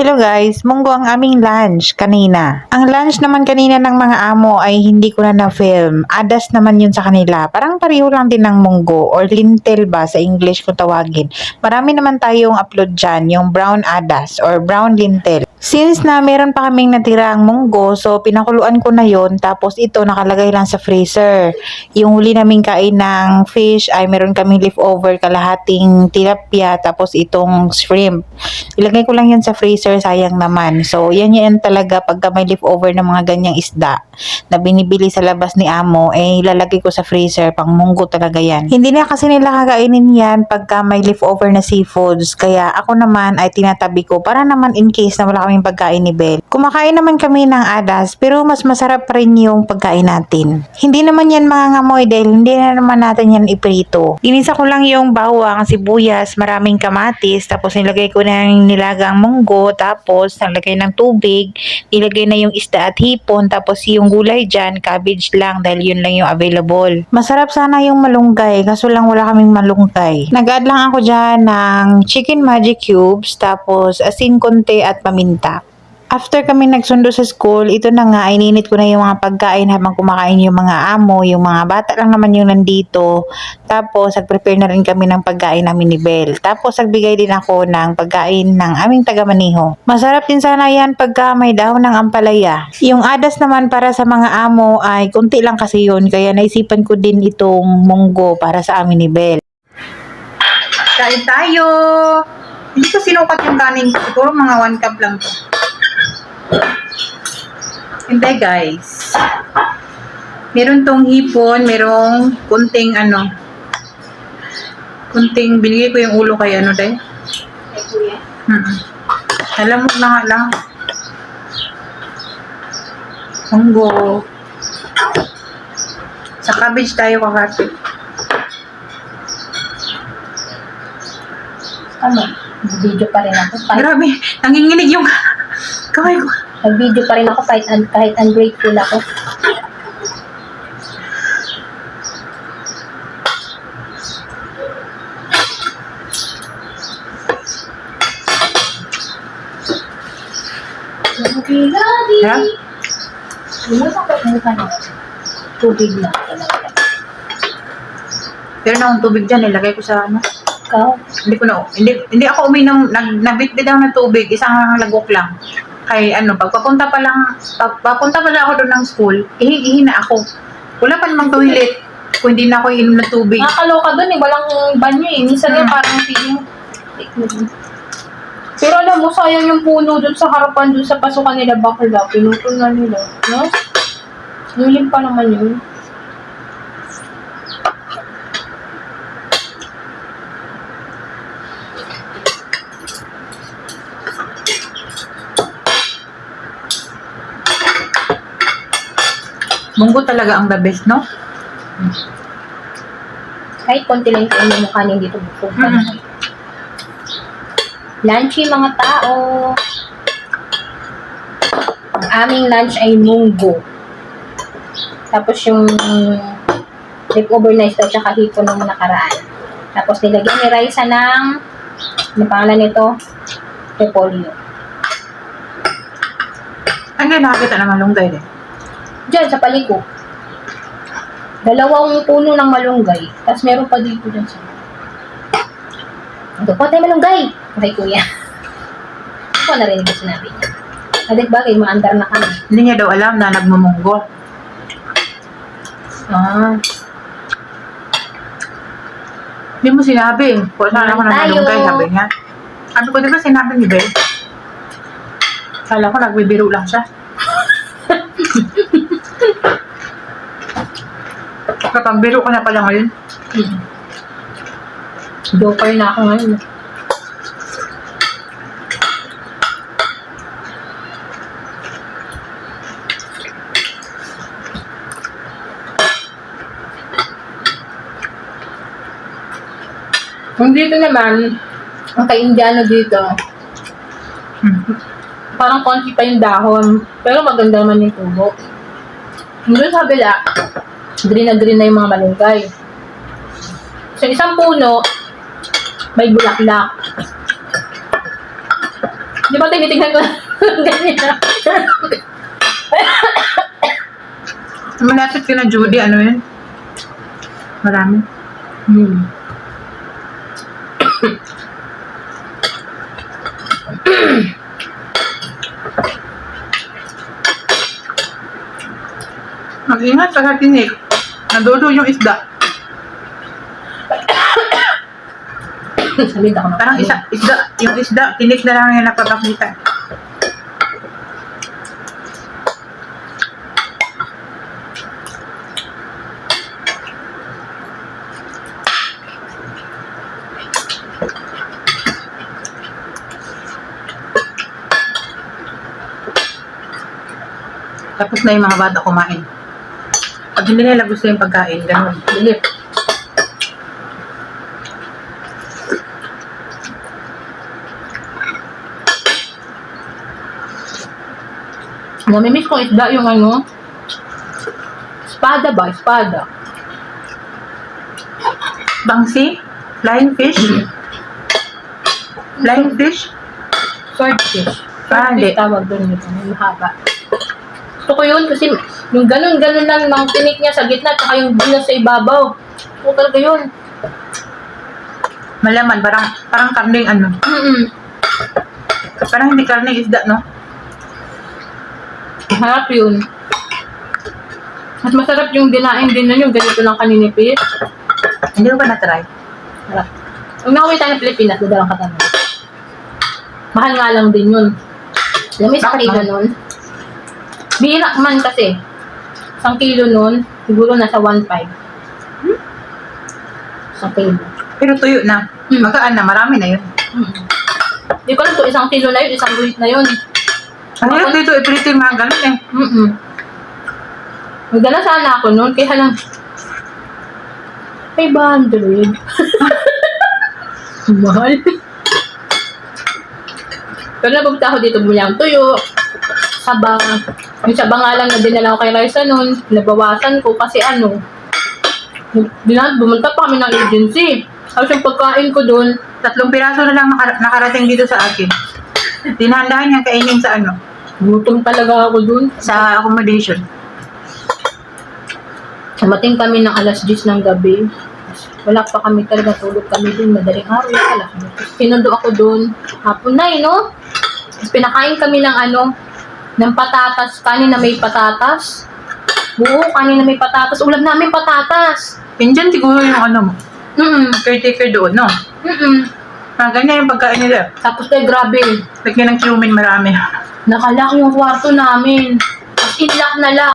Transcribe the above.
Hello guys, munggo ang aming lunch kanina. Ang lunch naman kanina ng mga amo ay hindi ko na na-film. Adas naman yun sa kanila. Parang pareho lang din ng munggo or lintel ba sa English kung tawagin. Marami naman tayong upload dyan, yung brown adas or brown lintel. Since na meron pa kaming natirang munggo, so pinakuluan ko na yon tapos ito nakalagay lang sa freezer. Yung huli naming kain ng fish ay meron kaming leftover kalahating tilapia tapos itong shrimp. Ilagay ko lang yan sa freezer, sayang naman. So, yan yan talaga pagka may leftover ng mga ganyang isda na binibili sa labas ni amo, eh ilalagay ko sa freezer, pang munggo talaga yan. Hindi na kasi nila kakainin yan pagka may leftover na seafoods. Kaya ako naman ay tinatabi ko para naman in case na wala kaming pagkain ni Belle. Kumakain naman kami ng adas, pero mas masarap pa rin yung pagkain natin. Hindi naman yan mga ngamoy dahil hindi na naman natin yan iprito. Inisa ko lang yung bawang, sibuyas, maraming kamatis, tapos nilagay ko na yung nilagang munggo, tapos nilagay ng tubig, nilagay na yung isda at hipon, tapos yung gulay dyan, cabbage lang dahil yun lang yung available. Masarap sana yung malunggay, kaso lang wala kaming malunggay. Nag-add lang ako dyan ng chicken magic cubes, tapos asin konti at paminta. After kami nagsundo sa school, ito na nga, ininit ko na yung mga pagkain habang kumakain yung mga amo, yung mga bata lang naman yung nandito. Tapos, nag-prepare na rin kami ng pagkain namin ni Belle. Tapos, nagbigay din ako ng pagkain ng aming taga-maniho. Masarap din sana yan pagka may dahon ng ampalaya. Yung adas naman para sa mga amo ay kunti lang kasi yun, kaya naisipan ko din itong munggo para sa amin ni Belle. Kain tayo! Hindi ko sinukat yung kanin ko. Siguro mga 1 cup lang to. Hindi guys. Meron tong hipon, merong kunting ano, kunting, binigay ko yung ulo kay ano day. Hmm. Alam mo na nga lang. Munggo. Sa cabbage tayo kakati. Ano? Video pa rin ako. Kahit, Grabe, nanginginig yung kamay ko. nag-video pa rin ako kahit, un, kahit ungrateful ako. Ha? Tubig na. Pero na tubig dyan, ilagay ko sa ano. Ikaw? Hindi ko na, hindi, hindi ako uminom, nag, nabitbit ako ng tubig, isang lagok lang. Kay ano, pagpapunta pa lang, pag, papunta pa lang ako doon ng school, ihi, na ako. Wala pa namang toilet kung hindi na ako inom ng tubig. Nakakaloka dun eh. Walang banyo eh. Minsan Hmm. parang feeling. Pero alam mo, sayang yung puno dun sa harapan dun sa pasukan nila bakla. Pinutol na nila. No? Nulim pa naman yun. Munggo talaga ang the best, no? Kahit konti lang yung mukha niya dito bukod. Mm. Lunchy mga tao. Ang aming lunch ay munggo. Tapos yung leftover na isda tsaka hipon ng nakaraan. Tapos nilagyan ni Raisa ng ano pangalan nito? Repolyo. Ano nakakita ng malunggay din? Diyan sa paliko. Dalawang puno ng malunggay. Tapos meron pa dito dyan sa... Ito po tayo malunggay! Okay, kuya. Ano po narinig ko sinabi? Adik bagay, maandar na kami. Hindi niya daw alam na nagmumunggo. Ah. Hindi mo sinabi. Kung saan ako ng Tayo. malunggay, sabi niya. Sabi ko, di ba sinabi ni Belle? Kala ko nagbibiro lang siya. Kapag biro ka na pala ngayon. Joker na ako ngayon. Kung dito naman, ang ka-Indiano dito, parang konti pa yung dahon, pero maganda naman yung tubo. Doon sa kabila, green na green na yung mga malunggay. Sa isang puno, may bulaklak. Di ba tinitignan ko ganyan? Malapit ka na, Judy. Ano yun? Marami. Hmm. Mag-ingat sa tinik. Nadulo yung isda. Sabi ako ng Parang isa, isda, yung isda, tinik na lang yung napapakita. Tapos na yung mga bata kumain. Pag hindi nila gusto yung pagkain, ganun. Bilip. Namimiss kong isda yung ano. Espada ba? Espada. Bangsi? Flying fish? Flying fish? Swordfish. Ah, hindi. Swordfish tawag doon. Yung mahaba. Gusto ko yun kasi yung ganun-ganun lang ng tinik niya sa gitna tsaka yung bulas sa ibabaw. Gusto ko talaga yun. Malaman, parang, parang karning ano. Mm-mm. Parang hindi karning isda, no? Harap yun. Mas masarap yung dinain din na yung ganito lang kaninipit. Hindi ko pa na-try. Harap. Pag nakawin tayo ng Pilipinas, dadalang ka tayo. Mahal nga lang din yun. Bakit kilo mahal? nun. Bihira man kasi. Isang kilo nun, siguro nasa 1.5. Isang kilo. Pero tuyo na. Hmm. Magaan na, marami na yun. Mm. Hindi ko alam kung isang kilo na yun, isang bulit na yun. Ang hirap dito, iprito yung mga ganun eh. Mm-mm. Magdala sana ako noon, kaya lang, 500. Mahal. Pero napunta ako dito, bumili akong tuyo, saba. Yung saba nga lang na dinala ko kay Raisa noon, nabawasan ko kasi ano, dinat, bumunta pa kami ng agency. Tapos yung pagkain ko doon, Tatlong piraso na lang nakar- nakarating dito sa akin. Tinandahan niyang kainin sa ano, gutom talaga ako doon. sa accommodation. Dumating kami ng alas 10 ng gabi. Wala pa kami talaga tulog kami dun. Madaling araw 10. Sinundo ako dun. Hapon na eh, no? Tapos pinakain kami ng ano, ng patatas. Kanin na may patatas. Oo, kanin na may patatas. Ulam namin patatas. Indian siguro yung ano mo, Mm-mm. caretaker doon, no? Mm-mm. Ah, ganyan yung pagkain nila. Tapos eh, grabe. Lagyan ng cumin marami. Nakalak yung kwarto namin. As in, lock na lock.